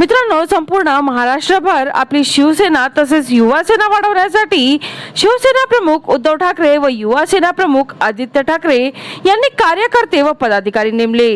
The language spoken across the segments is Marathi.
मित्रांनो संपूर्ण महाराष्ट्रभर आपली शिवसेना तसेच युवा सेना वाढवण्यासाठी शिवसेना प्रमुख उद्धव ठाकरे व युवा सेना प्रमुख आदित्य ठाकरे यांनी कार्यकर्ते व पदाधिकारी नेमले.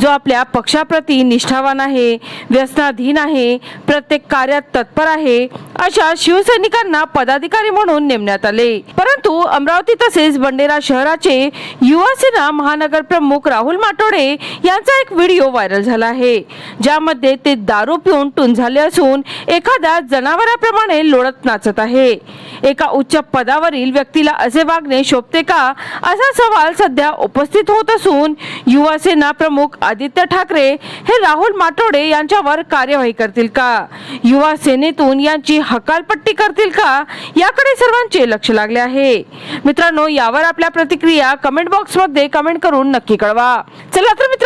जो आपल्या पक्षाप्रती निष्ठावान आहे व्यसनाधीन आहे प्रत्येक कार्यात तत्पर आहे अशा शिवसैनिकांना पदाधिकारी म्हणून नेमण्यात आले. परंतु अमरावती तसेच बंडेरा शहराचे युवा सेना महानगर प्रमुख राहुल माटोडे यांचा एक व्हिडिओ व्हायरल झाला आहे. ज्यामध्ये ते दारू पिऊन टुंझाले झाले असून एखाद्या जनावराप्रमाणे लोळत नाचत आहे. एका उच्च पदावरील व्यक्तीला असे वागणे शोभते का? असा सवाल सध्या उपस्थित होत असून युवा सेना प्रमुख आदित्य ठाकरे हे राहुल माटोडे यांच्यावर कार्यवाही करतील का? युवा सेनेतून यांची हकालपट्टी करतील का? याकडे सर्वांचे लक्ष लागले आहे. मित्रांनो यावर आपल्या प्रतिक्रिया कमेंट बॉक्समध्ये कमेंट करून नक्की कळवा. चला तर मित्र